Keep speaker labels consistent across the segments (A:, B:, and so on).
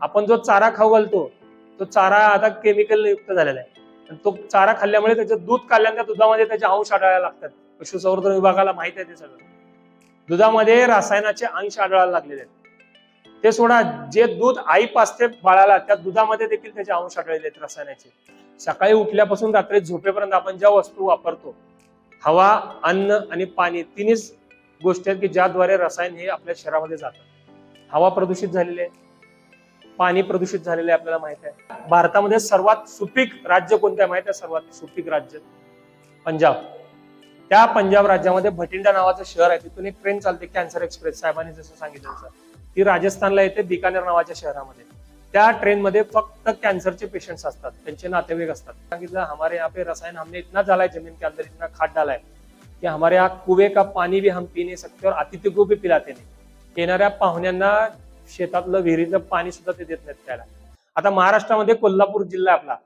A: आपण जो चारा खाऊ घालतो तो चारा आता केमिकल युक्त झालेला आहे. आणि तो चारा खाल्ल्यामुळे त्याचं दूध काढल्यानंतर दुधामध्ये त्याचे अंश आढळायला लागतात. पशुसंवर्धन विभागाला माहीत आहे ते सगळं. दुधामध्ये रासायनाचे अंश आढळायला लागलेले आहेत. ते सोडा जे दूध आई पाचते बाळाला त्या दुधामध्ये देखील त्याचे अंश आढळलेले आहेत रसायनाचे. सकाळी उठल्यापासून रात्री झोपेपर्यंत आपण ज्या वस्तू वापरतो हवा अन्न आणि पाणी तिन्हीच गोष्टी आहेत की ज्याद्वारे रसायन हे आपल्या शरीरामध्ये जातात हवा प्रदूषित झालेली आहे. पाणी प्रदूषित झालेले आपल्याला माहीत आहे. भारतामध्ये सर्वात सुपीक राज्य कोणते माहीत आहे? सर्वात सुपीक राज्य पंजाब. त्या पंजाब राज्यामध्ये भटिंडा नावाचं शहर आहे. तिथून एक ट्रेन चालते कॅन्सर एक्सप्रेस साहेबांनी जसं सांगितलं तसं. ती राजस्थानला येते बिकानेर नावाच्या शहरामध्ये. त्या ट्रेनमध्ये फक्त कॅन्सरचे पेशंट्स असतात. त्यांचे नातेवाईक असतात. सांगितलं हमारे यहाँ पे रसायन हमने इतना डाला है जमीन के अंदर इतना खाद डाला है हमारे यहाँ कुवे का पाणी भी हम पी नाही सकते और अतिथि को भी पिलाते नाही. येणाऱ्या पाहुण्यांना शेतातलं विहिरीचं पाणी सुद्धा ते देत नाहीत त्याला. आता महाराष्ट्रामध्ये कोल्हापूर जिल्हा आपला.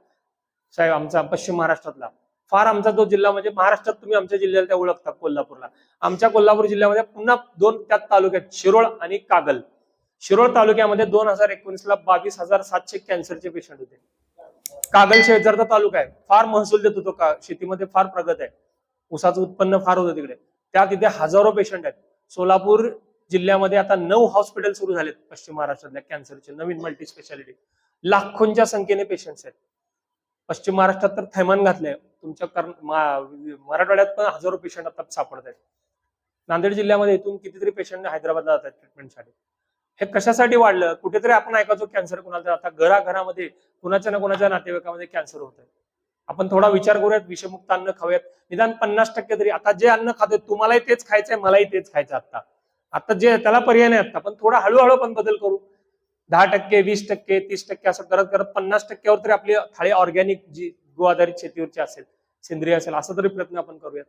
A: साहेब आमचा पश्चिम महाराष्ट्रातला. फार आमचा तो जिल्हा म्हणजे महाराष्ट्रात तुम्ही आमच्या जिल्ह्याला त्या ओळखता कोल्हापूरला. आमच्या कोल्हापूर जिल्ह्यामध्ये पुन्हा दोन त्यात तालुक्यात शिरोळ आणि कागल. शिरोळ तालुक्यामध्ये दोन हजार एकोणीस ला बावीस हजार सातशे कॅन्सरचे पेशंट होते. कागल शेजारचा तालुका आहे. फार महसूल देत होतो का? शेतीमध्ये फार प्रगत आहे. ऊसाचं उत्पन्न फार होतं तिकडे. त्या तिथे हजारो पेशंट आहेत. सोलापूर जिल्ह्यामध्ये आता नऊ हॉस्पिटल सुरू झालेत पश्चिम महाराष्ट्रातल्या कॅन्सरचे नवीन मल्टी स्पेशालिटी लाखोंच्या संख्येने पेशंट्स आहेत. पश्चिम महाराष्ट्रात तर थैमान घातलंय. तुमच्या मराठवाड्यात पण हजारो पेशंट आता सापडत आहेत. नांदेड जिल्ह्यामध्ये इथून कितीतरी पेशंट हैदराबादला जातात ट्रीटमेंटसाठी हे कशासाठी वाढलं? कुठेतरी आपण ऐकायचो कॅन्सर कुणाला आता घराघरामध्ये कुणाच्या ना कुणाच्या नातेवाईकामध्ये कॅन्सर होत आहे. आपण थोडा विचार करूयात विषमुक्त अन्न खाऊयात. निदान पन्नास टक्के तरी आता जे अन्न खातोय तुम्हालाही तेच खायचंय मलाही तेच खायचं आता आता जे त्याला पर्याय नाही आता पण थोडा हळूहळू आपण बदल करू. दहा टक्के वीस टक्के तीस टक्के असं करत करत पन्नास टक्क्यावर तरी आपली थाळी ऑर्गॅनिक जी गो आधारित शेतीवरची असेल सेंद्रिय असेल असा तरी प्रयत्न आपण करूयात.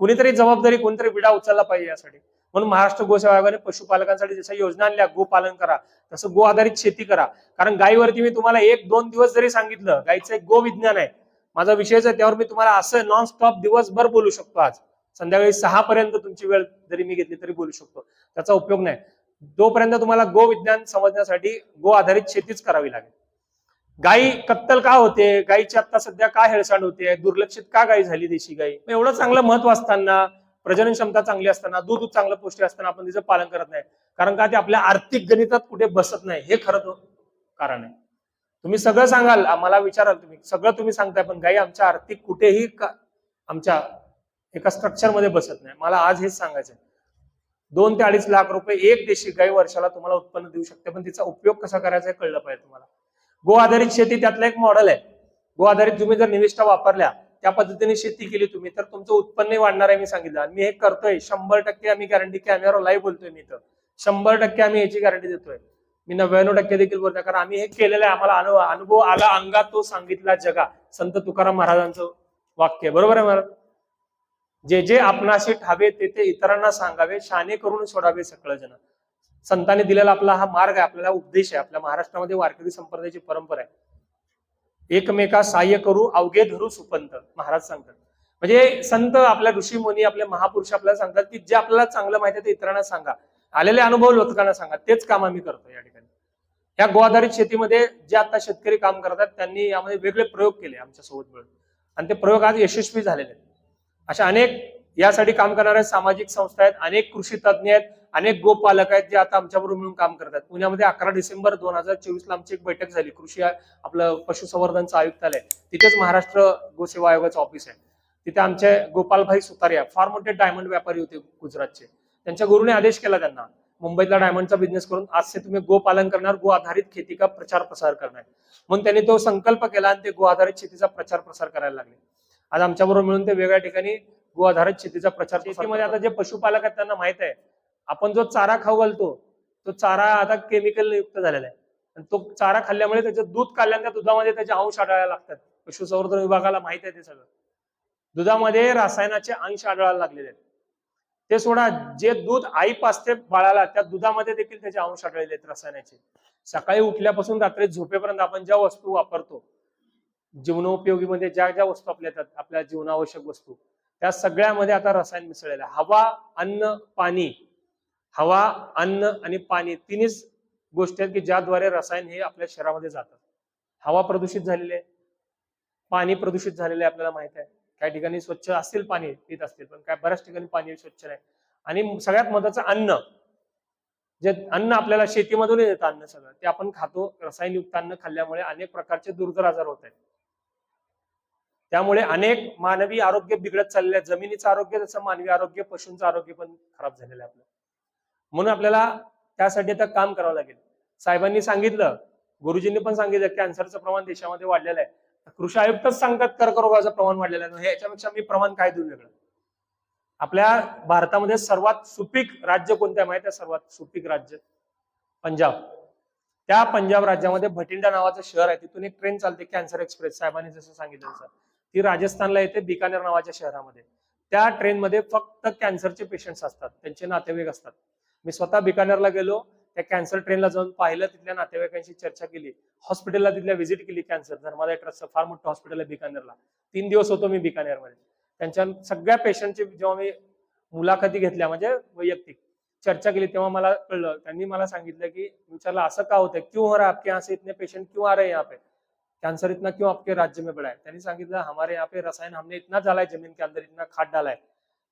A: कुणीतरी जबाबदारी कोणतरी विडा उचलला पाहिजे यासाठी. म्हणून महाराष्ट्र गोसेवा आयोगाने पशुपालकांसाठी जशा योजना आणल्या गोपालन करा तसं गो आधारित शेती करा. कारण गायीवरती मी तुम्हाला एक दोन दिवस जरी सांगितलं गायीचं एक गो विज्ञान आहे. माझा विषयच आहे त्यावर मी तुम्हाला असं नॉन स्टॉप दिवसभर बोलू शकतो आज. संध्याकाळी सहा पर्यंत तुमची वेळ जरी मी घेतली तरी बोलू शकतो. त्याचा उपयोग नाही. जोपर्यंत तुम्हाला गो विज्ञान समजण्यासाठी गो आधारित शेतीच करावी लागेल. गायी कत्तल का होते? गायीची आता सध्या का हेळसांड होते? दुर्लक्षित का गायी झाली देशी गायी एवढं चांगलं महत्त्व असताना प्रजनन क्षमता चांगली असताना दूध चांगलं पौष्टिक असताना आपण तिचं पालन करत नाही. कारण का ते आपल्या आर्थिक गणितात कुठे बसत नाही. हे खरं तर कारण आहे. तुम्ही सगळं सांगाल मला विचाराल तुम्ही. सगळं तुम्ही सांगताय पण गाई आमच्या आर्थिक कुठेही का- आमच्या एका स्ट्रक्चरमध्ये बसत नाही. मला आज हेच सांगायचं दोन ते अडीच लाख रुपये एक देशी गाय वर्षाला तुम्हाला उत्पन्न देऊ शकते पण तिचा उपयोग कसा करायचा हे कळलं पाहिजे तुम्हाला. गो आधारित शेती त्यातलं एक मॉडेल आहे. गो आधारित तुम्ही जर निविष्ठा वापरल्या त्या पद्धतीने शेती केली तुम्ही तर तुमचं उत्पन्न वाढणार आहे मी सांगितलं. आणि मी हे करतोय शंभर टक्के आम्ही गॅरंटी कॅमेरावर लाईव्ह बोलतोय मी तर शंभर टक्के आम्ही याची गॅरंटी देतोय. मी नव्याण्णव टक्के देखील बोलतोय कारण आम्ही हे केलेलं आहे. आम्हाला अनुभव अनुभव आला अंगात तो सांगितला जगा. संत तुकाराम महाराजांचं वाक्य बरोबर आहे महाराज? जे जे आपणाशी ठावे ते ते इतरांना सांगावे शाने करून सोडावे सगळं जण संतांनी दिलेला आपला हा मार्ग आहे आपल्याला उपदेश आहे आपल्या महाराष्ट्रामध्ये वारकरी संप्रदायाची परंपरा आहे. एकमेका सहाय्य करू अवघे धरू सुपंत महाराज सांगतात. म्हणजे संत आपल्या ऋषी मुनी आपले महापुरुष आपल्याला सांगतात की जे आपल्याला चांगलं माहिती आहे ते इतरांना सांगा. आलेले अनुभव लोकांना सांगा. तेच काम आम्ही करतो या ठिकाणी. या गोआधारित शेतीमध्ये जे आता शेतकरी काम करतात त्यांनी यामध्ये वेगळे प्रयोग केले आमच्यासोबत मिळून. आणि ते प्रयोग आज यशस्वी झालेले आहेत. अशा अनेक यासाठी काम करणाऱ्या सामाजिक संस्था आहेत अनेक कृषी तज्ज्ञ आहेत अनेक गोपालक आहेत जे आता आमच्याबरोबर मिळून काम करतात पुण्यामध्ये अकरा डिसेंबर दोन हजार चोवीस ला आमची एक बैठक झाली. कृषी आपलं पशुसंवर्धनचं आयुक्तालय. तिथेच महाराष्ट्र गोसेवा आयोगाचं ऑफिस आहे. तिथे आमचे गोपालभाई सुतारिया फार मोठे डायमंड व्यापारी होते गुजरातचे. त्यांच्या गुरुने आदेश केला त्यांना मुंबईतला डायमंडचा बिझनेस करून आजचे तुम्ही गोपालन करणार गो आधारित खेती का प्रचार प्रसार करणार? म्हणून त्यांनी तो संकल्प केला आणि ते गो आधारित शेतीचा प्रचार प्रसार करायला लागले. आज आमच्याबरोबर मिळून ते वेगळ्या ठिकाणी गो आधारित शेतीचा प्रचार शेतीमध्ये आता जे पशुपालक आहेत त्यांना माहीत आहे. आपण जो चारा खाऊ घालतो तो चारा आता केमिकल युक्त झालेला आहे. आणि तो चारा खाल्ल्यामुळे त्याचं दूध काढल्यानंतर दुधामध्ये त्याचे अंश आढळायला लागतात. पशुसंवर्धन विभागाला माहीत आहे ते सगळं. दुधामध्ये रासायनाचे अंश आढळायला लागलेले आहेत. ते सोडा जे दूध आई पाचते बाळाला त्या दुधामध्ये देखील त्याचे अंश आढळलेले आहेत रसायनाचे. सकाळी उठल्यापासून रात्री झोपेपर्यंत आपण ज्या वस्तू वापरतो जीवनोपयोगी मध्ये ज्या ज्या वस्तू आपल्या येतात आपल्या जीवनावश्यक वस्तू त्या सगळ्यामध्ये आता रसायन मिसळलेलं आहे. हवा अन्न पाणी. हवा अन्न आणि पाणी तिन्हीच गोष्टी आहेत की ज्याद्वारे रसायन हे आपल्या शरीरामध्ये जातात. हवा प्रदूषित झालेली आहे. पाणी प्रदूषित झालेलं आहे आपल्याला माहीत आहे. काही ठिकाणी स्वच्छ असतील पाणी पित असतील पण काय बऱ्याच ठिकाणी पाणी स्वच्छ नाही. आणि सगळ्यात महत्वाचं अन्न. जे अन्न आपल्याला शेतीमधून येतं अन्न सगळं. ते आपण खातो. रसायनयुक्त अन्न खाल्ल्यामुळे अनेक प्रकारचे दुर्धर आजार होत आहेत. त्यामुळे अनेक मानवी आरोग्य बिघडत चाललेलं आहे जमिनीचं आरोग्य जसं मानवी आरोग्य पशूंचं आरोग्य पण खराब झालेलं आहे आपलं. म्हणून आपल्याला त्यासाठी आता काम करावं लागेल. साहेबांनी सांगितलं गुरुजींनी पण सांगितलं कॅन्सरचं प्रमाण देशामध्ये वाढलेलं आहे. कृषी आयुक्तच सांगतात कर्करोगाचं प्रमाण वाढलेलं आहे. हे याच्यापेक्षा मी प्रमाण काय देऊ वेगळं? आपल्या भारतामध्ये सर्वात सुपीक राज्य कोणते आहे माहिती आहे? सर्वात सुपीक राज्य पंजाब. त्या पंजाब राज्यामध्ये भटिंडा नावाचं शहर आहे. तिथून एक ट्रेन चालते कॅन्सर एक्सप्रेस. साहेबांनी जसं सांगितलं ती राजस्थानला येते बिकानेर नावाच्या शहरामध्ये. त्या ट्रेनमध्ये फक्त कॅन्सरचे पेशंट्स असतात. त्यांचे नातेवाईक असतात. मी स्वतः बिकानेरला गेलो. त्या कॅन्सर ट्रेनला जाऊन पाहिलं. तिथल्या नातेवाईकांशी चर्चा केली. हॉस्पिटलला तिथल्या व्हिजिट केली कॅन्सर. धर्मादाय ट्रस्टचं फार मोठं हॉस्पिटल आहे बिकानेरला. तीन दिवस होतो मी बिकानेरमध्ये. त्यांच्या सगळ्या पेशंटची जेव्हा मी मुलाखती घेतल्या म्हणजे वैयक्तिक चर्चा केली तेव्हा मला कळलं. त्यांनी मला सांगितलं की विचारलं असं का होतं क्यों हो रहा आपके यहाँ से? इतने पेशंट क्यों आ रहे हैं यहाँ पे? कैंसर इतना क्यों आपके राज्य में बढ़ा है? त्यांनी सांगितलं हमारे यहाँ पे रसायन हमने इतना डाला है जमीन के अंदर इतना खाद डाला है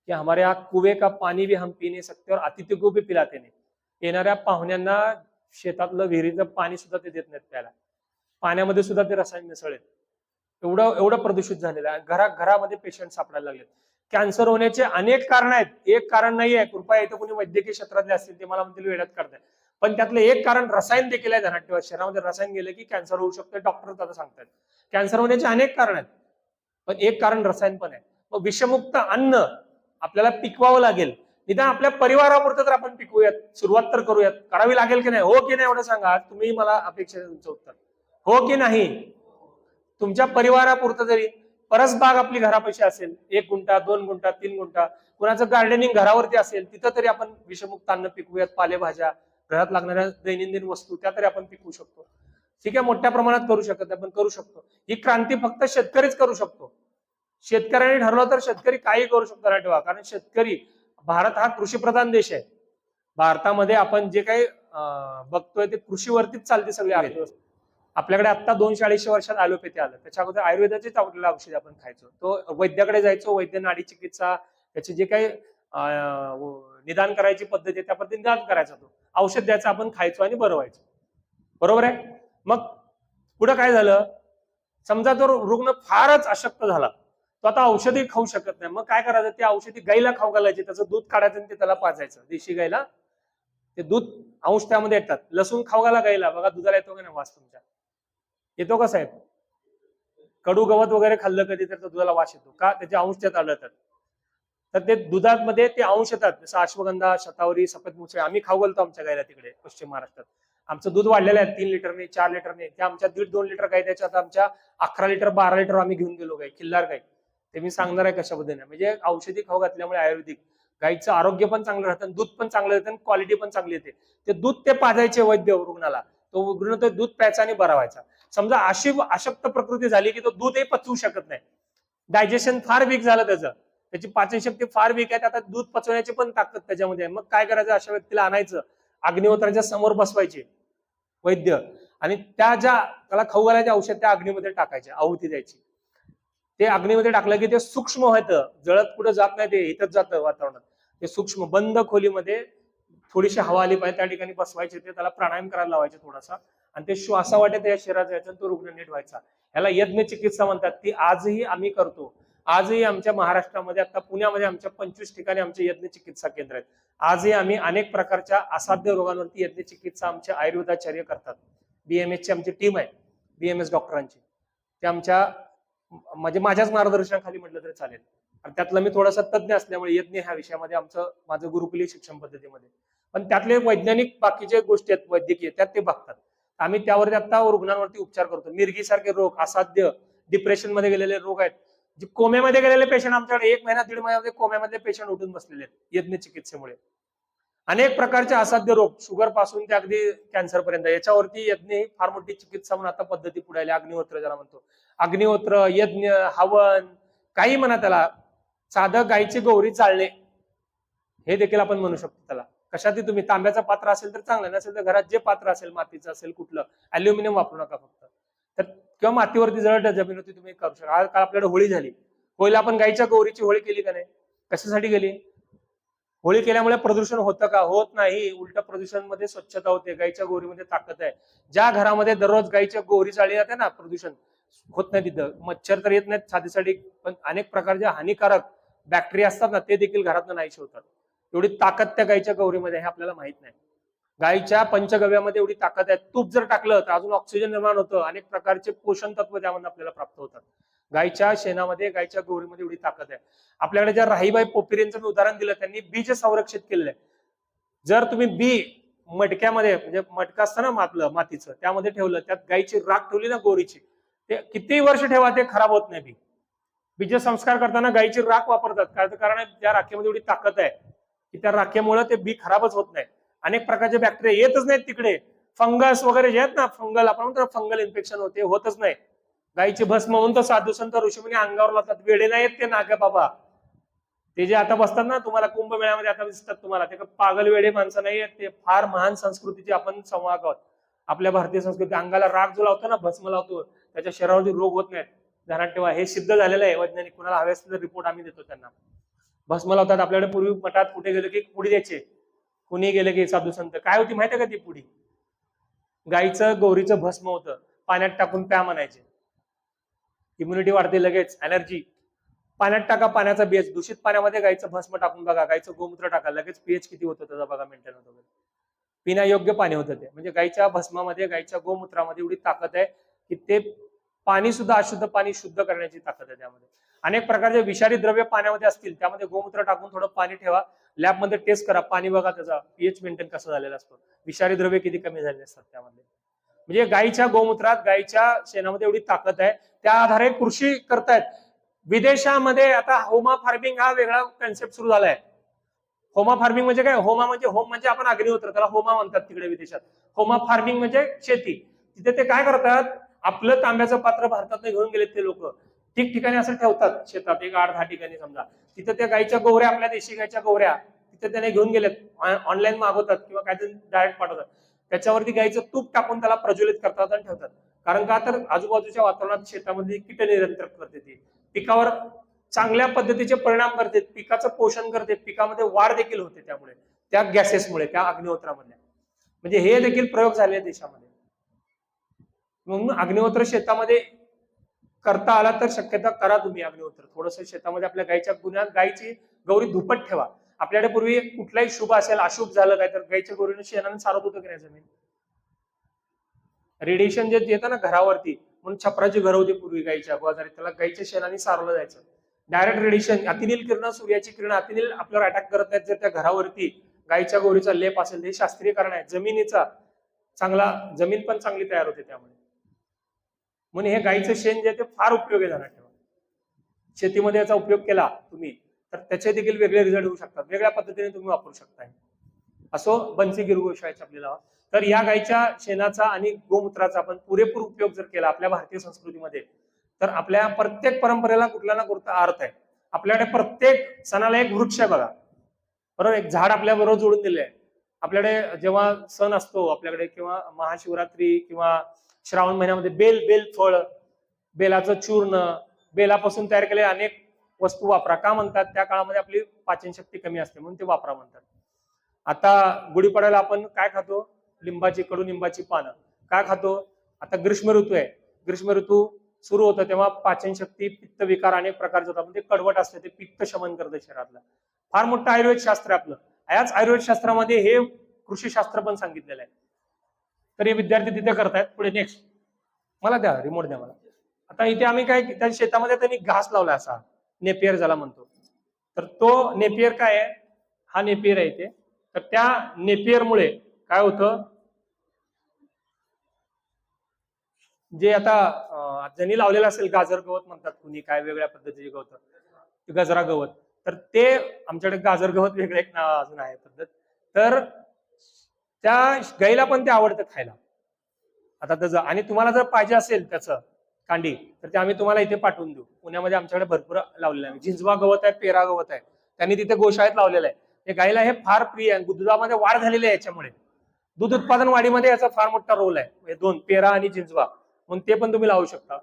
A: कि हमारे यहाँ कुएं का पानी भी हम पी नहीं सकते और अतिथि को भी पिलाते नाही. येणाऱ्या पाहुण्यांना शेतातलं विहिरीचं पाणी सुद्धा ते देत नाहीत प्यायला. पाण्यामध्ये सुद्धा ते रसायन मिसळेल. एवढं एवढं प्रदूषित झालेलं आहे. घरा घरामध्ये पेशंट सापडायला लागलेत. कॅन्सर होण्याचे अनेक कारण आहेत. एक कारण नाही आहे कृपया इथं कोणी वैद्यकीय क्षेत्रातले असतील ते मला म्हणतील वेळात करताय पण त्यातलं एक कारण रसायन देखील आहे ध्यानात ठेवा शरीरामध्ये रसायन गेलं की कॅन्सर होऊ शकतो डॉक्टर आता सांगतात. कॅन्सर होण्याचे अनेक कारण आहेत पण एक कारण रसायन पण आहे. मग विषमुक्त अन्न आपल्याला पिकवावं लागेल. निदान आपल्या परिवारापुरतं तर आपण पिकवूयात सुरुवात तर करूयात. करावी लागेल की नाही? हो की नाही एवढं सांगा तुम्ही मला अपेक्षा तुमचं उत्तर. हो की नाही? तुमच्या परिवारापुरतं जरी परसबाग आपली घरापाशी असेल एक गुंठा दोन गुंठा तीन गुंठा कुणाचं गार्डनिंग घरावरती असेल तिथं तरी आपण विषमुक्त अन्न पिकवूयात पालेभाज्या घरात लागणाऱ्या दैनंदिन वस्तू त्या तरी आपण पिकवू शकतो. ठीक आहे मोठ्या प्रमाणात करू शकत नाही पण करू शकतो. ही क्रांती फक्त शेतकरीच करू शकतो. शेतकऱ्यांनी ठरवलं तर शेतकरी काही करू शकतो ना ठेवा. कारण शेतकरी भारत हा कृषीप्रधान देश आहे. भारतामध्ये आपण जे काही बघतोय ते कृषीवरतीच चालते सगळे अर्थव्यवस्था. आपल्याकडे आता दोनशे अडीचशे वर्षात ॲलोपॅथी आलं. त्याच्या अगोदर आयुर्वेदाचेच आपल्याला औषध आपण खायचो. तो वैद्याकडे जायचो वैद्य नाडी चिकित्सा त्याचे जे काही निदान करायची पद्धत आहे त्या पद्धतीने निदान करायचा तो. औषध द्यायचं आपण खायचो आणि बरं व्हायचो. बरोबर आहे? मग पुढं काय झालं? समजा तो रुग्ण फारच अशक्त झाला. तो आता औषधी खाऊ शकत नाही. मग काय करायचं? ते औषधी गाईला खाऊ घालायचे. त्याचं दूध काढायचं आणि ते त्याला पाजायचं. देशी गाईला. ते दूध अंश त्यामध्ये येतात. लसूण खाऊ घाला गाईला. बघा दुधाला येतो का नाही वास तुमच्या? येतो का साहेब? कडू गवत वगैरे खाल्लं कधी तर दुधाला वास येतो. का? त्याचे अंश त्यात आढळतात. तर ते दुधामध्ये ते अंश येतात. जसं अश्वगंधा शतावरी सफेद मुसळे आम्ही खाऊ घालतो आमच्या गायला तिकडे पश्चिम महाराष्ट्रात. आमचं दूध वाढलेलं आहे तीन लिटरने चार लिटरने ते आमच्या दीड दोन लिटर गाय त्याच्यात आमच्या अकरा लिटर बारा लिटर आम्ही घेऊन गेलो गाय खिल्लार गाय. ते मी सांगणार आहे कशा पद्धतीने. म्हणजे औषधी खाऊ घातल्यामुळे आयुर्वेदिक. गाईचं आरोग्य पण चांगलं राहतं आणि दूध पण चांगलं येतं आणि क्वालिटी पण चांगली येते. ते दूध ते पाजायचे वैद्य रुग्णाला. तो रुग्ण ते दूध प्यायचा आणि बरा व्हायचा. समजा अशी अशक्त प्रकृती झाली की तो दूधही पचवू शकत नाही. डायजेशन फार वीक झालं त्याचं. त्याची पाचन शक्ती फार वीक आहे आता दूध पचवण्याची पण ताकद त्याच्यामध्ये आहे. मग काय करायचं? अशा व्यक्तीला आणायचं. अग्निहोत्राच्या समोर बसवायचे. वैद्य. आणि त्या ज्या त्याला खाऊ घालायचे औषध त्या अग्नीमध्ये टाकायचे आहुती द्यायची. ते अग्नीमध्ये टाकलं की ते सूक्ष्म व्हायचं जळत कुठं जात नाही ते इथंच जातं वातावरणात. ते सूक्ष्म बंद खोलीमध्ये थोडीशी हवा आली पाहिजे त्या ठिकाणी बसवायचे ते त्याला प्राणायाम करायला लावायचे थोडासा. आणि ते श्वासा वाटे त्या शरीरात जायचं तो रुग्ण नीट व्हायचा. याला यज्ञ चिकित्सा म्हणतात. ती आजही आम्ही करतो. आजही आमच्या महाराष्ट्रामध्ये आता पुण्यामध्ये आमच्या पंचवीस ठिकाणी आमचे यज्ञ चिकित्सा केंद्र आहेत. आजही आम्ही अनेक प्रकारच्या असाध्य रोगांवरती यज्ञ चिकित्सा आमचे आयुर्वेदाचार्य करतात. बीएमएस ची आमची टीम आहे बीएमएस डॉक्टरांची. ते आमच्या म्हणजे माझ्याच मार्गदर्शनाखाली म्हटलं तरी चालेल. आणि त्यातलं मी थोडासा तज्ज्ञ असल्यामुळे यज्ञ ह्या विषयामध्ये आमचं माझं गुरुकुलीय शिक्षण पद्धतीमध्ये. पण त्यातले वैज्ञानिक बाकीचे गोष्टी आहेत वैद्यकीय त्यात ते बघतात. आम्ही त्यावरती आता रुग्णांवरती उपचार करतो. मिरगीसारखे रोग असाध्य डिप्रेशनमध्ये गेलेले रोग आहेत. जे कोम्यामध्ये गेलेले पेशंट आमच्याकडे एक महिना दीड महिन्यामध्ये कोम्यामधले पेशंट उठून बसलेले आहेत यज्ञ चिकित्सेमुळे. अनेक प्रकारचे असाध्य रोग शुगरपासून ते अगदी कॅन्सर पर्यंत. याच्यावरती यज्ञ ही फार मोठी चिकित्सा म्हणून आता पद्धती पुढे आली. अग्निहोत्र ज्याला म्हणतो. अग्निहोत्र यज्ञ हवन काही म्हणा त्याला. साधं गायची गौरी चालणे. हे देखील आपण म्हणू शकतो त्याला. कशातही तुम्ही तांब्याचं पात्र असेल तर चांगलं नसेल तर घरात जे पात्र असेल मातीचं असेल कुठलं अल्युमिनियम वापरू नका फक्त. किंवा मातीवरती जळ जमीन होती तुम्ही करू शकता. काल आपल्याकडे होळी झाली. होळीला आपण गायीच्या गौरीची होळी केली का नाही? कशासाठी केली? होळी केल्यामुळे प्रदूषण होतं का? होत नाही. उलट प्रदूषणमध्ये स्वच्छता होते. गायीच्या गोरीमध्ये ताकद आहे. ज्या घरामध्ये दररोज गायीच्या गोरी चाळली जाते ना प्रदूषण होत नाही तिथं. मच्छर तर येत नाहीत छातीसाठी पण अनेक प्रकारचे हानिकारक बॅक्टेरिया असतात ना ते देखील घरात नाहीसे होतात. एवढी ताकद त्या गायीच्या गौरीमध्ये हे आपल्याला माहीत नाही. गाईच्या पंचगव्यामध्ये एवढी ताकद आहे. तूप जर टाकलं तर अजून ऑक्सिजन निर्माण होतं. अनेक प्रकारचे पोषण तत्व त्यामध्ये आपल्याला प्राप्त होतात. गायच्या शेणामध्ये गायच्या गौरीमध्ये एवढी ताकद आहे. आपल्याकडे ज्या राहीबाई पोपिरेंचं मी उदाहरण दिलं त्यांनी बीज संरक्षित केलेलं आहे. जर तुम्ही बी मटक्यामध्ये म्हणजे मटका असतं ना आपलं मातीचं त्यामध्ये ठेवलं त्यात गायची राख ठेवली ना गोरीची ते किती वर्ष ठेवा ते खराब होत नाही बी. बीज संस्कार करताना गायीची राख वापरतात. कारण कारण त्या राखेमध्ये एवढी ताकद आहे की त्या राखेमुळे ते बी खराबच होत नाही. अनेक प्रकारचे बॅक्टेरिया येतच नाहीत तिकडे. फंगस वगैरे जे आहेत ना फंगल आपण म्हणतो फंगल इन्फेक्शन होते होतच नाही. गायीचे भस्म म्हणून तर साधू संत ऋषीमुनी अंगावर लावतात. वेडे नाही येत ते नागे बाबा. ते जे आता बसतात ना तुम्हाला कुंभमेळ्यामध्ये आता दिसतात तुम्हाला. ते पागल वेडे माणसं नाही आहेत ते फार महान संस्कृतीचे आपण संवाद आहोत. आपल्या भारतीय संस्कृती अंगाला राग जो लावतो ना भस्म लावतो त्याच्या शरीरावरती रोग होत नाहीत. ध्यानात ठेवा हे सिद्ध झालेलं आहे. वैज्ञानिक कुणाला हवे असतील तर रिपोर्ट आम्ही देतो त्यांना. भस्म लावतात आपल्याकडे पूर्वी मठात कुठे गेलो की पुढे द्यायचे. कुणी गेले की साधू संत? काय होती माहिती का ती पुढी? गाईचं गौरीचं भस्म होतं. पाण्यात टाकून प्या म्हणायचे. इम्युनिटी वाढते लगेच. एनर्जी पाण्यात टाका पाण्याचा बेस दूषित पाण्यामध्ये गाईचं भस्म टाकून बघा. गाईचं गोमूत्र टाका. लगेच पीएच किती होतं त्याचा बघा मेंटेन होतं पिण्यायोग्य पाणी होतं ते. म्हणजे गाईच्या भस्मामध्ये गाईच्या गोमूत्रामध्ये एवढी ताकद आहे की ते पाणी सुद्धा अशुद्ध पाणी शुद्ध करण्याची ताकद आहे त्यामध्ये. अनेक प्रकारचे विषारी द्रव्य पाण्यामध्ये असतील. त्यामध्ये गोमूत्र टाकून थोडं पाणी ठेवा. लॅबमध्ये टेस्ट करा पाणी बघा त्याचा पीएच मेंटेन कसा झालेला असतो. विषारी द्रव्य किती कमी झालेले असतात त्यामध्ये. म्हणजे गाईच्या गोमूत्रात गाईच्या शेणामध्ये एवढी ताकद आहे. त्या आधारे कृषी करतायत. विदेशामध्ये आता होमा फार्मिंग हा वेगळा कन्सेप्ट सुरू झालाय. होमा फार्मिंग म्हणजे काय? होमा म्हणजे होम म्हणजे आपण अग्निहोत्र त्याला होमा म्हणतात तिकडे विदेशात. होमा फार्मिंग म्हणजे शेती. तिथे ते काय करतात? आपलं तांब्याचं पात्र भारतात घेऊन गेलेत ते लोक. ठिकठिकाणी असं ठेवतात शेतात. एक आठ दहा ठिकाणी समजा. तिथं त्या गाईच्या गोवऱ्या आपल्या देशी गाईच्या गोवऱ्या तिथे त्याने घेऊन गेल्यात ऑनलाईन मागवतात किंवा काहीतरी डायरेक्ट पाठवतात. त्याच्यावरती गाईचं तूप टाकून त्याला प्रज्वलित करतात आणि ठेवतात. कारण का? तर आजूबाजूच्या वातावरणात शेतामध्ये कीट नियंत्रण करते ती. पिकावर चांगल्या पद्धतीचे परिणाम करते. पिकाचं पोषण करते. पिकामध्ये वाढ देखील होते त्यामुळे. त्या गॅसेसमुळे त्या अग्निहोत्रामध्ये म्हणजे हे देखील प्रयोग झाले देशामध्ये. म्हणून अग्निहोत्र शेतामध्ये करता आला तर शक्यता करा तुम्ही अग्निहोत्र थोडस शेतामध्ये आपल्या गायच्या गुन्ह्यात गायची गौरी धुपट ठेवा. आपल्याकडे पूर्वी कुठलाही शुभ असेल अशुभ झालं काय तर गायच्या गौरीने शेणाने सारत होतं की नाही जमीन? रेडिएशन जे येतं ना घरावरती म्हणून छपराची घर होती पूर्वी गायच्या बाजारात त्याला गायच्या शेणाने सारवलं जायचं. डायरेक्ट रेडिएशन अतिनील किरण सूर्याची किरण अतिनील आपल्यावर अटॅक करत आहेत जर त्या घरावरती गायच्या गोरीचा लेप असेल हे शास्त्रीय कारण आहे. जमिनीचा चांगला जमीन पण चांगली तयार होते त्यामुळे. म्हणून हे गाईचं शेण जे आहे ते फार उपयोगी जाणार ठेवा शेतीमध्ये याचा उपयोग केला तुम्ही तर त्याचे देखील वेगळे रिझल्ट होऊ शकतात. वेगळ्या पद्धतीने तुम्ही वापरू शकताय. असो बनसी गिरगोशाळेचे आपल्याला तर या गायच्या शेणाचा आणि गोमूत्राचा आपण पुरेपूर उपयोग जर केला आपल्या भारतीय संस्कृतीमध्ये तर आपल्या प्रत्येक परंपरेला कुठला ना कुठला अर्थ आहे. आपल्याकडे प्रत्येक सणाला एक वृक्ष आहे बघा. बरोबर? एक झाड आपल्या बरोबर जोडून दिले आहे आपल्याकडे जेव्हा सण असतो आपल्याकडे किंवा महाशिवरात्री किंवा श्रावण महिन्यामध्ये बेल बेल फळ बेलाचं चूर्ण बेलापासून तयार केलेले अनेक वस्तू वापरा. का म्हणतात? त्या काळामध्ये आपली पाचन शक्ती कमी असते म्हणून ते वापरा म्हणतात. आता गुढीपाड्याला आपण काय खातो? लिंबाची कडुलिंबाची पानं. काय खातो? आता ग्रीष्म ऋतू आहे. ग्रीष्म ऋतू सुरू होतं तेव्हा पाचन शक्ती पित्त विकार अनेक प्रकारचे होतात. म्हणजे कडवट असते ते पित्त शमन करतं शरीरातलं. फार मोठं आयुर्वेद शास्त्र आहे आपलं. याच आयुर्वेद शास्त्रामध्ये हे कृषी शास्त्र पण सांगितलेलं आहे. तर हे विद्यार्थी तिथे करतायत. पुढे नेक्स्ट मला द्या रिमोट द्या मला. आता इथे आम्ही काय त्या शेतामध्ये त्यांनी घास लावला असा. नेपियर ज्याला म्हणतो. तर तो नेपियर काय आहे? हा नेपियर आहे इथे. तर त्या नेपियरमुळे काय होतं? जे आता ज्यांनी लावलेलं असेल गाजर गवत म्हणतात कुणी काय वेगळ्या पद्धतीचे गवत. गजरा गवत. तर ते आमच्याकडे गाजर गवत वेगळं एक नाव अजून आहे पद्धत. तर त्या गाईला पण ते आवडतं खायला. आता त्याचं आणि तुम्हाला जर पाहिजे असेल त्याचं कांडी तर ते आम्ही तुम्हाला इथे पाठवून देऊ. पुण्यामध्ये आमच्याकडे भरपूर लावलेलं आहे. झिंजवा गवत आहे पेरा गवत आहे. त्यांनी तिथे गोशाळेत लावलेलं आहे. हे गाईला हे फार प्रिय आहे. दुधामध्ये वाढ झालेली आहे याच्यामुळे. दूध उत्पादन वाढीमध्ये याचा फार मोठा रोल आहे. हे दोन पेरा आणि झिंजवा म्हणून ते पण तुम्ही लावू शकता.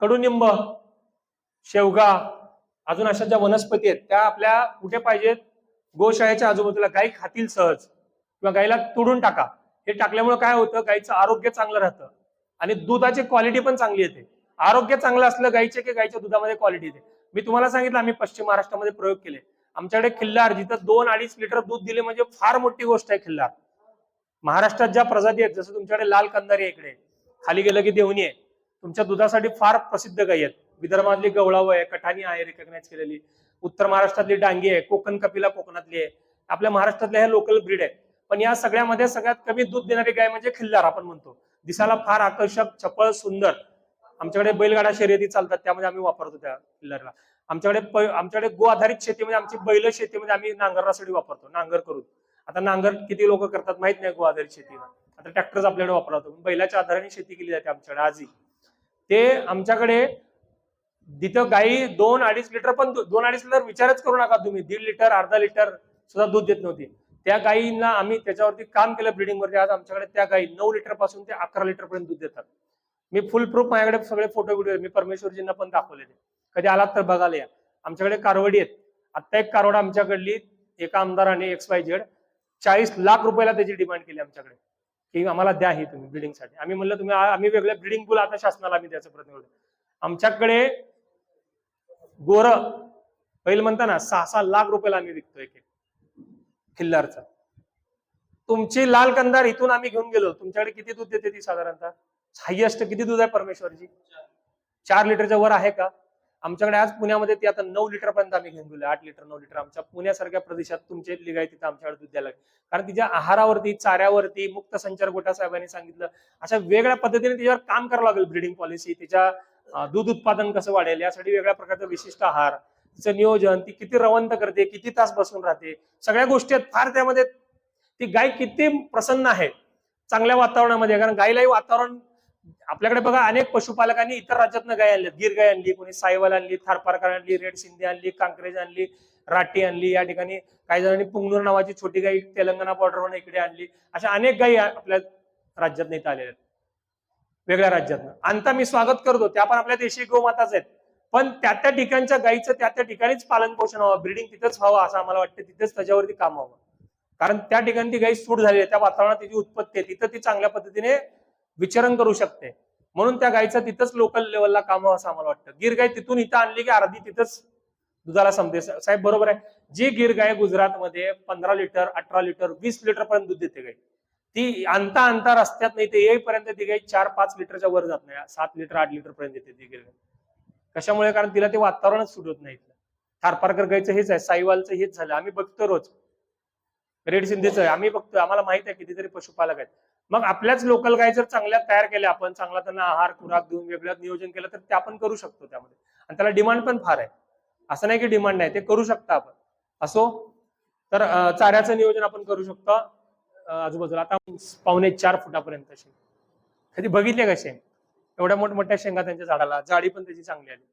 A: कडुनिंब शेवगा अजून अशा ज्या वनस्पती आहेत त्या आपल्या कुठे पाहिजेत? गोशाळेच्या आजूबाजूला गाई खातील सहज. किंवा गाईला तुडून टाका. हे टाकल्यामुळे काय होतं? गाईचं आरोग्य चांगलं राहतं. आणि दुधाची क्वालिटी पण चांगली येते. आरोग्य चांगलं असलं गाईचे की गाईच्या दुधामध्ये क्वालिटी येते. मी तुम्हाला सांगितलं आम्ही पश्चिम महाराष्ट्रामध्ये प्रयोग केले. आमच्याकडे खिल्लार जिथं दोन अडीच लिटर दूध दिले म्हणजे फार मोठी गोष्ट आहे खिल्लार. महाराष्ट्रात ज्या प्रजाती आहेत जसं तुमच्याकडे लाल कंदारी इकडे. खाली गेलं की देवणी आहे. तुमच्या दुधासाठी फार प्रसिद्ध गाई आहेत. विदर्भातली गवळावं आहे कठाणी आहे रिकग्नाइज केलेली. उत्तर महाराष्ट्रातली डांगी आहे कोकण कपिला कोकणातली आहे. आपल्या महाराष्ट्रातल्या ह्या लोकल ब्रीड आहे पण या सगळ्यामध्ये सगळ्यात कमी दूध देणारी गाय म्हणजे खिल्लार आपण म्हणतो. दिसायला फार आकर्षक चपळ सुंदर. आमच्याकडे बैलगाडा शर्यती चालतात त्यामध्ये आम्ही वापरतो त्या खिल्लारला. आमच्याकडे आमच्याकडे गो आधारित शेतीमध्ये आमची बैल शेतीमध्ये आम्ही नांगरासाठी वापरतो नांगर करून. आता नांगर किती लोक करतात माहीत नाही गो आधारित शेतीला. आता ट्रॅक्टर आपल्याकडे वापरतो. बैलाच्या आधाराने शेती केली जाते आमच्याकडे आजही. ते आमच्याकडे तिथं गाई दोन अडीच लिटर पण दोन अडीच लिटर विचारच करू नका तुम्ही. दीड लिटर अर्धा लिटर सुद्धा दूध देत नव्हती. त्या गायींना आम्ही त्याच्यावरती काम केलं ब्रिडिंगवरती आज आमच्याकडे त्या गायी नऊ लिटरपासून ते अकरा लिटर पर्यंत दूध देतात. मी फुल प्रूफ माझ्याकडे सगळे फोटो व्हिडिओ मी परमेश्वरजींना पण दाखवलेले कधी आलात तर बघायला या. आमच्याकडे कारवडी आहेत. आता एक कारवड आमच्याकडली एका आमदाराने एक्स वाय झेड चाळीस लाख रुपयाला त्याची डिमांड केली आमच्याकडे. की आम्हाला द्या ही तुम्ही ब्रिडिंगसाठी आम्ही म्हणलं तुम्ही आम्ही वेगळे ब्रिडिंग पूल आता शासनाला आम्ही द्यायचा प्रयत्न करतो आमच्याकडे गोर. पहिलं म्हणता ना सहा सहा लाख रुपयाला आम्ही विकतो एक खिल्लारचा. तुमची लाल कंदार इथून आम्ही घेऊन गेलो. तुमच्याकडे किती दूध देते ती साधारणतः? हायएस्ट किती दूध आहे परमेश्वरची? चार लिटरच्या वर आहे का? आमच्याकडे आज पुण्यामध्ये ती आता नऊ लिटरपर्यंत आम्ही घेऊन गेलो. आठ लिटर नऊ लिटर. आमच्या पुण्यासारख्या प्रदेशात तुमचे लिगाय तिथं आमच्याकडे दूध द्यायला कारण तिच्या आहारावरती चाऱ्यावरती मुक्त संचार गोटा साहेबांनी सांगितलं अशा वेगळ्या पद्धतीने तिच्यावर काम करावं लागेल ब्रिडिंग पॉलिसी तिच्या दूध उत्पादन कसं वाढेल यासाठी वेगळ्या प्रकारचा विशिष्ट आहार तिचं नियोजन ती किती रवंत करते किती तास बसून राहते सगळ्या गोष्टी आहेत. फार त्यामध्ये ती गाय किती प्रसन्न आहे चांगल्या वातावरणामध्ये. कारण गायलाही वातावरण आपल्याकडे बघा अनेक पशुपालकांनी इतर राज्यातनं गाय आणल्या गिर गाय आणली कोणी सायवल आणली थारपारकर आणली रेड सिंधी आणली कांक्रेज आणली राठी आणली या ठिकाणी काही जणांनी पुंगनूर नावाची छोटी गाई तेलंगणा बॉर्डरवर इकडे आणली. अशा अनेक गायी आपल्या राज्यात नेता आलेल्या आहेत. वेगळ्या राज्यातनं. आणता मी स्वागत करतो. त्या पण आपल्या देशी गोमाताच आहेत. पण त्या त्या ठिकाणच्या गायीचं त्या त्या ठिकाणीच पालन पोषण व्हावं. ब्रिडिंग तिथंच व्हावं असं आम्हाला वाटतं. तिथेच त्याच्यावरती काम व्हावं. कारण त्या ठिकाणी ती गाई सूट झाली आहे. त्या वातावरणात तिची उत्पत्ती आहे. तिथं ती चांगल्या पद्धतीने विचरण करू शकते. म्हणून त्या गायीचं तिथंच लोकल लेवलला काम व्हावं असं आम्हाला वाटतं. गिर गाय तिथून इथं आणली की अर्धी तिथंच दुधाला संपते साहेब बरोबर आहे. जी गिर गाय गुजरातमध्ये पंधरा लिटर अठरा लिटर वीस लिटर पर्यंत दूध देते गाई. ती आणता आणता रस्त्यात नाही ते येईपर्यंत ती गाई चार पाच लिटरच्या वर जात नाही. सात लिटर आठ लिटर पर्यंत येते ती गाय कशामुळे? कारण तिला ते वातावरणच सुटत नाही थारपारकर गायचं हेच आहे साईवालचं हेच झालं. आम्ही बघतो रोज. रेड सिंधीचं आहे. आम्ही बघतोय. आम्हाला माहीत आहे कितीतरी पशुपालक आहेत. मग आपल्याच लोकल गाय जर चांगल्या तयार केल्या आपण चांगला त्यांना आहार खुराक देऊन वेगळं नियोजन केलं तर ते आपण करू शकतो त्यामध्ये. आणि त्याला डिमांड पण फार आहे. असं नाही की डिमांड नाही ते करू शकता आपण. असो? तर चाऱ्याचं नियोजन आपण करू शकतो. आजूबाजूला. आता पावणे चार फुटापर्यंत शेंग कधी बघितले का शेंग? एवढ्या मोठमोठ्या शेंगा त्यांच्या झाडाला. जाडी पण त्याची चांगली आली.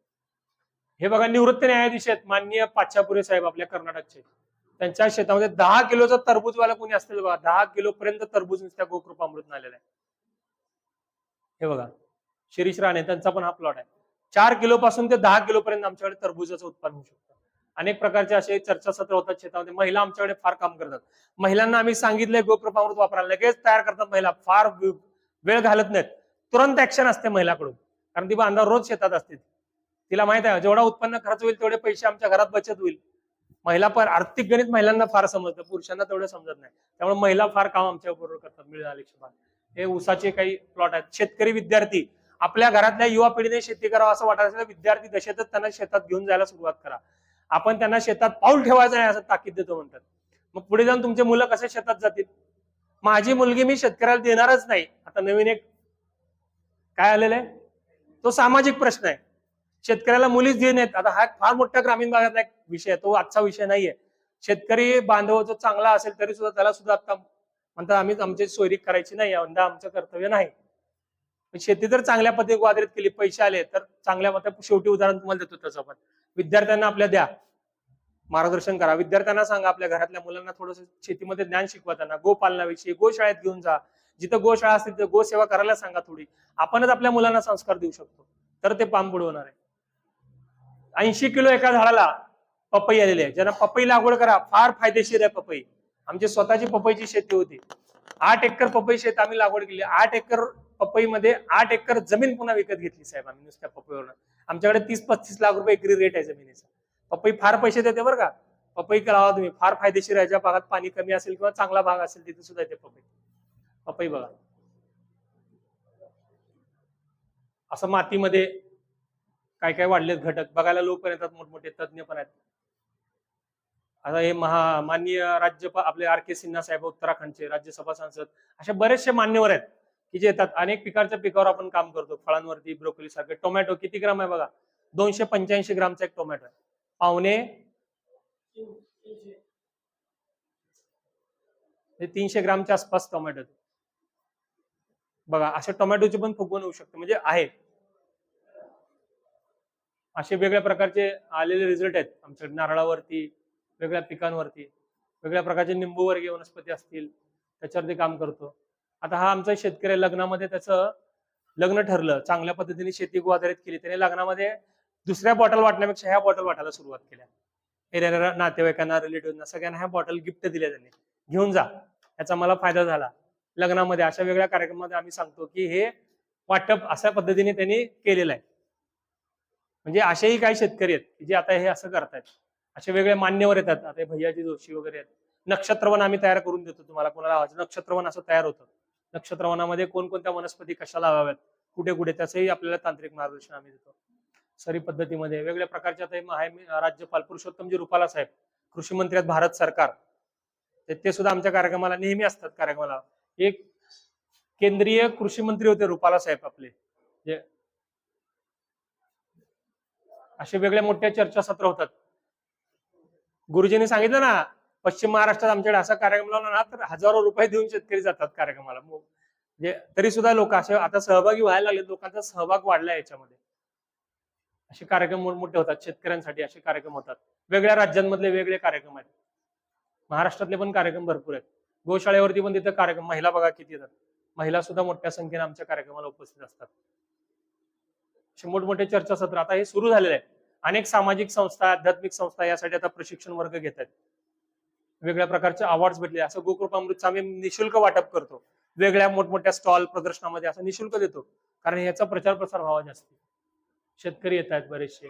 A: हे बघा निवृत्त न्यायाधीश आहेत मान्य पाचापुरे साहेब आपल्या कर्नाटकचे. त्यांच्या शेतामध्ये दहा किलोचा तरबूजवाला कोणी असतील बघा. दहा किलो पर्यंत तरबूज नुसत्या गोकृपामृत आलेला आहे. हे बघा शिरीष राणे त्यांचा पण हा प्लॉट आहे. चार किलो पासून ते दहा किलो पर्यंत आमच्याकडे तरबुजाचं उत्पादन होऊ शकतं. अनेक प्रकारचे असे चर्चासत्र होतात शेतामध्ये. महिला आमच्याकडे फार काम करतात. महिलांना आम्ही सांगितलंय गोकृपामृत वापरायला लगेच तयार करतात महिला. फार वेळ घालत नाहीत. तुरंत ऍक्शन असते महिलाकडून. कारण ती बांधा रोज शेतात असते. तिला माहीत आहे जेवढा उत्पन्न खर्च होईल तेवढे पैसे आमच्या घरात बचत होईल. महिला पण आर्थिक गणित महिलांना फार समजतं. पुरुषांना तेवढं समजत नाही. त्यामुळे महिला फार काम आमच्या बरोबर करतात. मिळाले हे ऊसाचे काही प्लॉट आहेत. शेतकरी विद्यार्थी आपल्या घरातल्या युवा पिढीने शेती करावं असं वाटत असेल विद्यार्थी दशेतच त्यांना शेतात घेऊन जायला सुरुवात करा. आपण त्यांना शेतात पाऊल ठेवायचं नाही असं ताकीद देतो म्हणतात. मग पुढे जाऊन तुमचे मुलं कसे शेतात जातील? माझी मुलगी मी शेतकऱ्याला देणारच नाही. आता नवीन एक काय आलेलं आहे? तो सामाजिक प्रश्न आहे. शेतकऱ्याला मुलीच देत नाहीत. आता हा फार मोठ्या ग्रामीण भागातला एक विषय आहे. तो आजचा विषय नाहीये. शेतकरी बांधव जो चांगला असेल तरी सुद्धा त्याला सुद्धा आता म्हणतात आम्ही आमची सोयरी करायची नाही. यंदा आमचं कर्तव्य नाही. शेती जर चांगल्या पद्धतीने वादरीत केली पैसे आले तर चांगल्या मत शेवटी उदाहरण तुम्हाला देतो त्याचं पण. विद्यार्थ्यांना आपल्या द्या. मार्गदर्शन करा. विद्यार्थ्यांना सांगा आपल्या घरातल्या मुलांना थोडस शेतीमध्ये ज्ञान शिकवा त्यांना. गोपालनाविषयी गोशाळेत घेऊन जा. जिथं गोशाळा असतील तिथं गोसेवा करायला सांगा थोडी. आपणच आपल्या मुलांना संस्कार देऊ शकतो. तर ते पाम बुडवणार आहे. ऐंशी किलो एका झाडाला पपई आलेली आहे. ज्यांना पपई लागवड करा. फार फायदेशीर आहे पपई. आमची स्वतःची पपईची शेती होती. आठ एकर पपई शेत आम्ही लागवड केली. आठ एकर पपईमध्ये आठ एकर जमीन पुन्हा विकत घेतली साहेब आम्ही नुसत्या पपईवरून. आमच्याकडे तीस पस्तीस लाख रुपये एकरी रेट आहे जमिनीचा. पपई फार पैसे देते बरं का. पपई लावा तुम्ही फार फायदेशीर आहे. ज्या भागात पाणी कमी असेल किंवा चांगला भाग असेल तिथे सुद्धा येते पपई. पपई बघा. असं मातीमध्ये काय काय वाढलेत घटक. बघायला लोक पण येतात मोठमोठे तज्ज्ञ पण आहेत. आता हे महा माननीय राज्यपाल आपले आर के सिन्हा साहेब उत्तराखंडचे राज्यसभा सांसद अशा बरेचसे मान्यवर आहेत. की जे येतात अनेक पिकाच्या पिकावर आपण काम करतो. फळांवरती ब्रोकोली सारखे. टोमॅटो किती ग्राम आहे बघा? दोनशे पंच्याऐंशी ग्रामचा एक टोमॅटो आहे. पावणे हे तीनशे ग्रामच्या आसपास टोमॅटो बघा अशा टोमॅटोची पण फुगवण होऊ शकते. म्हणजे आहे. असे वेगळ्या प्रकारचे आलेले रिझल्ट आहेत. आमच्याकडे नारळावरती वेगळ्या पिकांवरती वेगळ्या प्रकारचे निंबूवर्गीय वनस्पती असतील त्याच्यावरती काम करतो. आता हा आमचा शेतकरी आहे, लग्नामध्ये त्याचं लग्न ठरलं. चांगल्या पद्धतीने शेती आधारित केली. त्याने लग्नामध्ये दुसऱ्या बॉटल वाटण्यापेक्षा ह्या बॉटल वाटायला सुरुवात केल्या. एरिया नातेवाईकांना रिलेटिव्हना सगळ्यांना ह्या बॉटल गिफ्ट दिल्या त्यांनी. घेऊन जा. याचा मला फायदा झाला. लग्नामध्ये अशा वेगळ्या कार्यक्रमामध्ये आम्ही सांगतो की हे वाटप अशा पद्धतीने त्यांनी केलेलं आहे. म्हणजे असेही काही शेतकरी आहेत की जे आता हे असं करतायत. असे वेगळे मान्यवर येतात. आता हे भैयाजी जोशी वगैरे आहेत. नक्षत्रवन आम्ही तयार करून देतो तुम्हाला. कोणाला नक्षत्रवन असं तयार होतं. नक्षत्रवनामध्ये कोणकोणत्या वनस्पती कशा लावाव्यात? कुठे कुठे त्याचंही आपल्याला तांत्रिक मार्गदर्शन आम्ही देतो. सरी पद्धतीमध्ये वेगवेगळ्या प्रकारच्या राज्यपाल पुरुषोत्तमजी रुपाला साहेब कृषी मंत्री आहेत भारत सरकार. ते सुद्धा आमच्या कार्यक्रमाला नेहमी असतात कार्यक्रमाला. एक केंद्रीय कृषी मंत्री होते रुपाला साहेब आपले. जे असे वेगळ्या मोठ्या चर्चासत्र होतात. गुरुजींनी सांगितलं ना पश्चिम महाराष्ट्रात आमच्याकडे असा कार्यक्रम लावला ना तर हजारो रुपये देऊन शेतकरी जातात कार्यक्रमाला. मग म्हणजे तरी सुद्धा लोक असे आता सहभागी व्हायला लागले लोकांचा सहभाग वाढला याच्यामध्ये. असे कार्यक्रम मोठमोठे होतात शेतकऱ्यांसाठी असे कार्यक्रम होतात. वेगळ्या राज्यांमधले वेगळे कार्यक्रम आहेत. महाराष्ट्रातले पण कार्यक्रम भरपूर आहेत. गोशाळेवरती पण तिथे कार्यक्रम महिला बघा किती येतात. महिला सुद्धा मोठ्या संख्येने आमच्या कार्यक्रमाला उपस्थित असतात. असे मोठमोठे चर्चासत्र आता हे सुरू झालेले आहे अनेक सामाजिक संस्था आध्यात्मिक संस्था यासाठी आता प्रशिक्षण वर्ग घेत आहेत. वेगळ्या प्रकारचे अवॉर्ड भेटले. असं गोकृपामृतचं आम्ही निशुल्क वाटप करतो. वेगळ्या मोठमोठ्या स्टॉल प्रदर्शनामध्ये असं निशुल्क देतो. कारण याचा प्रचार प्रसार व्हावा जास्त. शेतकरी येत आहेत बरेचसे.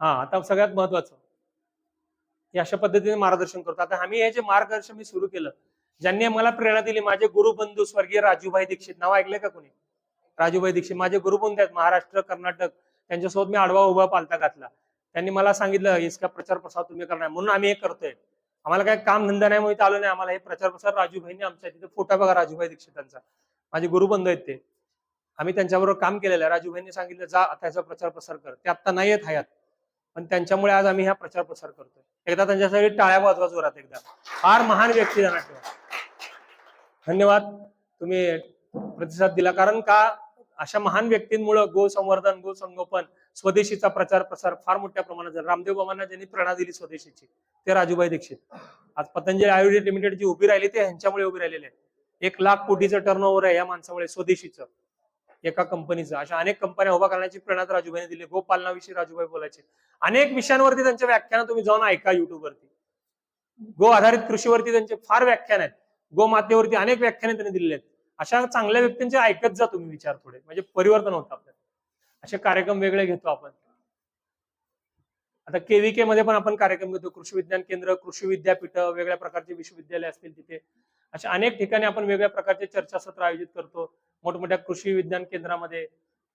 A: हा आता सगळ्यात महत्वाचं. हे अशा पद्धतीने मार्गदर्शन करतो. आता आम्ही हे जे मार्गदर्शन मी सुरू केलं ज्यांनी मला प्रेरणा दिली माझे गुरुबंधू स्वर्गीय राजूभाई दीक्षित. नाव ऐकलंय का कोणी? राजूभाई दीक्षित माझे गुरुबंधू आहेत. महाराष्ट्र कर्नाटक. त्यांच्यासोबत मी आडवा उभा पालता घातला. त्यांनी मला सांगितलं इसका प्रचार प्रसार तुम्ही करणार. म्हणून आम्ही हे करतोय. आम्हाला काय काम धंदा नाही म्हणून आलो नाही. आम्हाला हे प्रचार प्रसार राजूभाईंनी आमच्या तिथे फोटा बघा राजूभाई दीक्षितांचा. माझे गुरुबंध आहेत ते. आम्ही त्यांच्याबरोबर काम केलेलं आहे. राजूभाईंनी सांगितलं जा त्याचा प्रचार प्रसार कर. ते आता नाही आहेत हयात. पण त्यांच्यामुळे आज आम्ही हा प्रचार प्रसार करतोय. एकदा त्यांच्यासाठी टाळ्या वाजवा जोरात एकदा. फार महान व्यक्ती जाणार धन्यवाद. तुम्ही प्रतिसाद दिला. कारण का? अशा महान व्यक्तींमुळे गो संवर्धन गो संगोपन स्वदेशीचा प्रचार प्रसार फार मोठ्या प्रमाणात झाला. रामदेव बाबांना ज्यांनी प्रेरणा दिली स्वदेशीची ते राजूबाई दीक्षित. आज पतंजली आयुर्वेद लिमिटेड जी उभी राहिली ते ह्यांच्यामुळे उभी राहिलेले आहे एक लाख कोटीचं टर्न आहे या माणसामुळे स्वदेशीचं एका कंपनीचं अशा अनेक कंपन्या उभा करण्याची प्रेरणा राजूबाईने दिली. गोपालनाविषयी राजूबाई बोलायचे. अनेक विषयांवरती त्यांच्या व्याख्यानं तुम्ही जाऊन ऐका युट्यूबवरती गो आधारित कृषीवरती त्यांचे फार व्याख्यान आहेत. गो मातेवरती अनेक व्याख्याने त्यांनी दिलेले आहेत. अशा चांगल्या व्यक्तींचे ऐकत जा तुम्ही विचार थोडे. म्हणजे परिवर्तन होतं आपल्याला असे कार्यक्रम वेगळे घेतो आपण. आता केव्हीके मध्ये पण आपण कार्यक्रम घेतो. कृषी विज्ञान केंद्र कृषी विद्यापीठ वेगळ्या प्रकारचे विश्वविद्यालय असतील तिथे. अशा अनेक ठिकाणी आपण वेगळ्या प्रकारचे चर्चासत्र आयोजित करतो. मोठमोठ्या कृषी विज्ञान केंद्रामध्ये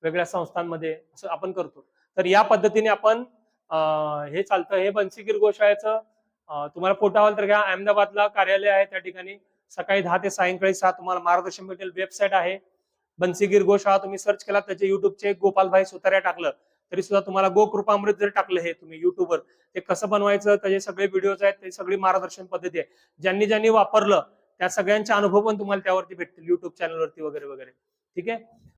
A: वेगळ्या संस्थांमध्ये असं आपण करतो. तर या पद्धतीने आपण हे चालतं. हे बन्सीगीर गोशाळेचं तुम्हाला फोटो हवाल तर घ्या. अहमदाबादला कार्यालय आहे त्या ठिकाणी. सकाळी दहा ते सायंकाळी सहा तुम्हाला मार्गदर्शन भेटेल. वेबसाईट आहे. बन्सीगिर गोशाळा तुम्ही सर्च केला त्याचे युट्यूबचे गोपालभाई सुतार्या टाकलं तरी सुद्धा तुम्हाला गोकृपामृत जर टाकलं हे तुम्ही युट्यूबवर ते कसं बनवायचं त्याचे सगळे व्हिडिओज आहेत ते सगळी मार्गदर्शन पद्धती आहे. ज्यांनी ज्यांनी वापरलं त्या सगळ्यांचे अनुभव पण तुम्हाला त्यावरती भेटतील युट्यूब चॅनलवरती वगैरे वगैरे. ठीक आहे?